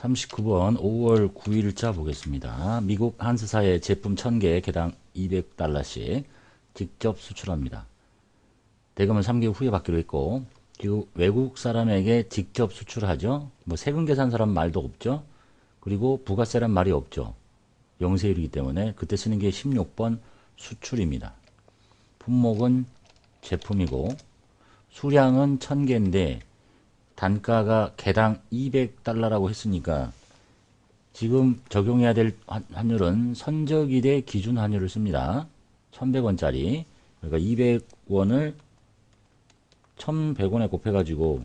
39번 5월 9일자 보겠습니다. 미국 한스사의 제품 1000개 개당 200달러씩 직접 수출합니다. 대금은 3개월 후에 받기로 했고 그리고 외국 사람에게 직접 수출하죠. 뭐 세금 계산 사람 말도 없죠. 그리고 부가세란 말이 없죠. 영세율이기 때문에 그때 쓰는 게 16번 수출입니다. 품목은 제품이고 수량은 1000개인데 단가가 개당 200달러라고 했으니까 지금 적용해야 될 환율은 선적일의 기준 환율을 씁니다. 1100원짜리 그러니까 200원을 1100원에 곱해가지고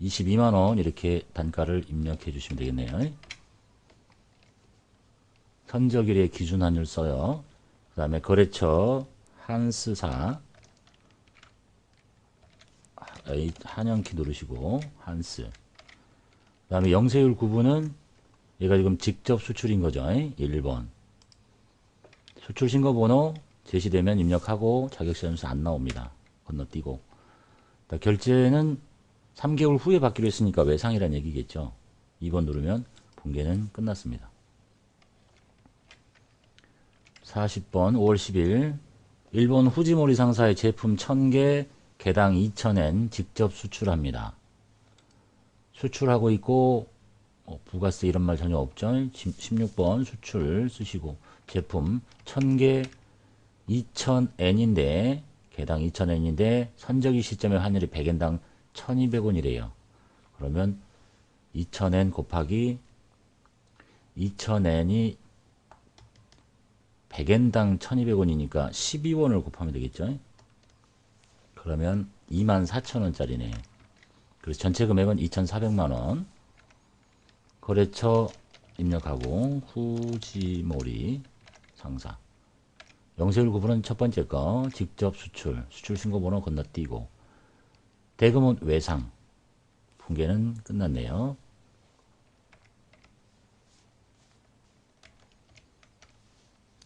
22만원 이렇게 단가를 입력해 주시면 되겠네요. 선적일의 기준 환율 써요. 그 다음에 거래처 한스사 한영키 누르시고 한스. 그 다음에 영세율 구분은 얘가 지금 직접 수출인 거죠 1번 수출 신고 번호 제시되면 입력하고 자격시험에서 안 나옵니다. 건너뛰고. 결제는 3개월 후에 받기로 했으니까 외상이란 얘기겠죠. 2번 누르면 분계는 끝났습니다. 40번 5월 10일. 일본 후지모리 상사의 제품 1000개 개당 2,000엔 직접 수출합니다. 수출하고 있고 뭐 부가세 이런 말 전혀 없죠. 16번 수출 쓰시고 제품 1000개 2,000엔인데 개당 2,000엔인데 선적이 시점의 환율이 100엔당 1,200원이래요. 그러면 2,000엔 곱하기 2,000엔이 100엔당 1,200원이니까 12원을 곱하면 되겠죠. 그러면 24,000원짜리네. 그래서 전체 금액은 2,400만원. 거래처 입력하고 후지모리 상사. 영세율 구분은 첫 번째 거 직접 수출, 수출 신고 번호 건너뛰고 대금은 외상. 분계는 끝났네요.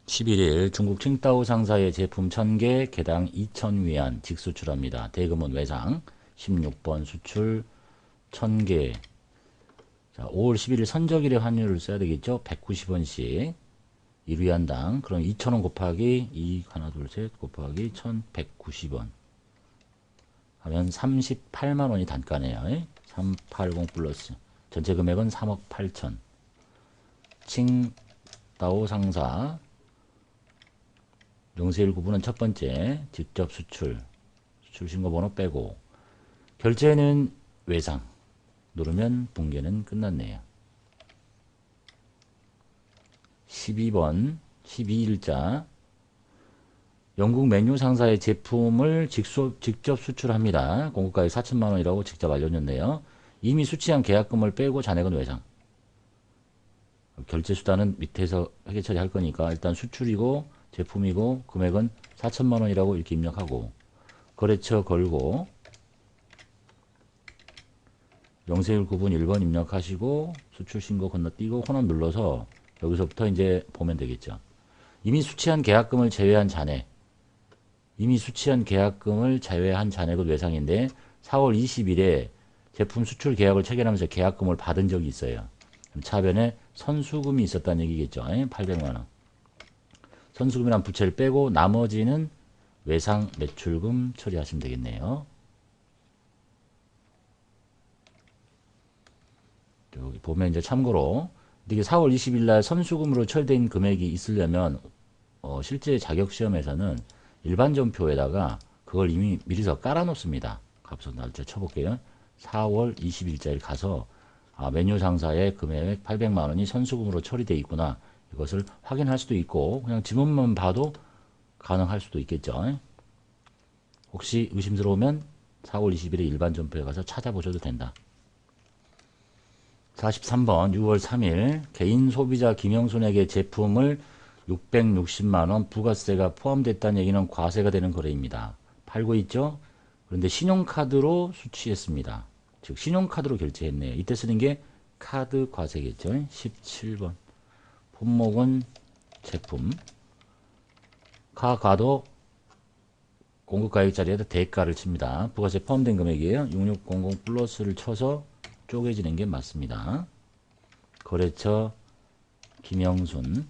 11일 중국 칭따오 상사의 제품 1000개 개당 2000위안 직수출합니다. 대금은 외상 16번 수출 1000개. 자, 5월 11일 선적일의 환율을 써야 되겠죠. 190원씩. 1위안당. 그럼 2,000원 곱하기 2 하나 둘 셋 곱하기 1190원. 하면 38만원이 단가네요. 380 플러스. 전체 금액은 3억 8천. 칭따오 상사 영세율 구분은 첫 번째 직접 수출 수출 신고 번호 빼고. 결제는 외상. 누르면 붕괴는 끝났네요. 12번 12일자. 영국 메뉴 상사의 제품을 직수, 직접 수출합니다. 공급가액 4천만원이라고 직접 알려줬네요. 이미 수취한 계약금을 빼고 잔액은 외상. 결제 수단은 밑에서 회계 처리할 거니까 일단 수출이고 제품이고 금액은 4천만 원이라고 이렇게 입력하고 거래처 걸고 영세율 구분 1번 입력하시고 수출 신고 건너뛰고 혼합 눌러서 여기서부터 이제 보면 되겠죠. 이미 수취한 계약금을 제외한 잔액 이미 수취한 계약금을 제외한 잔액은 외상인데 4월 20일에 제품 수출 계약을 체결하면서 계약금을 받은 적이 있어요. 차변에 선수금이 있었다는 얘기겠죠. 800만원. 선수금이란 부채를 빼고 나머지는 외상 매출금 처리하시면 되겠네요. 여기 보면 이제 참고로 이게 4월 20일 날 선수금으로 처리된 금액이 있으려면 어, 실제 자격 시험에서는 일반 점표에다가 그걸 이미 미리서 깔아 놓습니다. 값을 날짜 쳐볼게요. 4월 20일자일 가서 아, 메뉴 상사의 금액 800만 원이 선수금으로 처리되어 있구나. 이것을 확인할 수도 있고 그냥 지문만 봐도 가능할 수도 있겠죠. 혹시 의심스러우면 4월 20일에 일반 점포에 가서 찾아보셔도 된다. 43번 6월 3일 개인 소비자 김영순에게 제품을 660만원 부가세가 포함됐다는 얘기는 과세가 되는 거래입니다. 팔고 있죠? 그런데 신용카드로 수취했습니다. 즉 신용카드로 결제했네요. 이때 쓰는 게 카드 과세겠죠. 17번 품목은 제품 가 가도 공급가액 자리에다 대가를 칩니다. 부가세 포함된 금액이에요. 6600 플러스를 쳐서 쪼개지는 게 맞습니다. 거래처 김영순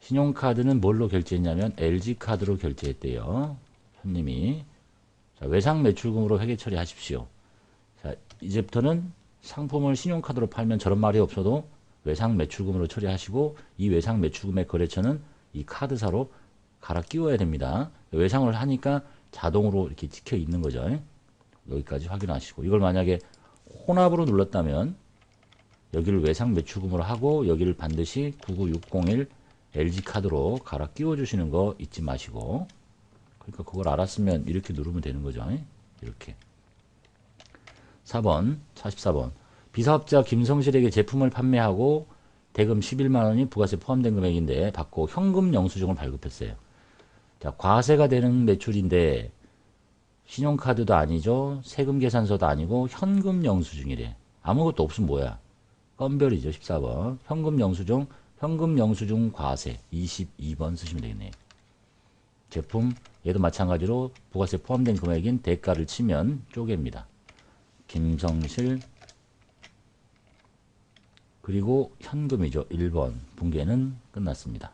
신용카드는 뭘로 결제했냐면 LG카드로 결제했대요. 손님이 자, 외상 매출금으로 회계 처리하십시오. 자, 이제부터는 상품을 신용카드로 팔면 저런 말이 없어도 외상 매출금으로 처리하시고 이 외상 매출금의 거래처는 이 카드사로 갈아 끼워야 됩니다. 외상을 하니까 자동으로 이렇게 찍혀 있는 거죠. 여기까지 확인하시고 이걸 만약에 혼합으로 눌렀다면 여기를 외상 매출금으로 하고 여기를 반드시 99601 LG카드로 갈아 끼워 주시는 거 잊지 마시고 그러니까 그걸 알았으면 이렇게 누르면 되는 거죠. 이렇게 4번 44번 비사업자 김성실에게 제품을 판매하고 대금 11만 원이 부가세 포함된 금액인데 받고 현금 영수증을 발급했어요. 자, 과세가 되는 매출인데 신용카드도 아니죠. 세금 계산서도 아니고 현금 영수증이래. 아무것도 없으면 뭐야? 건별이죠. 14번. 현금 영수증, 현금 영수증 과세 22번 쓰시면 되겠네요. 제품 얘도 마찬가지로 부가세 포함된 금액인 대가를 치면 쪼개입니다. 김성실 그리고 현금이죠. 1번 분계는 끝났습니다.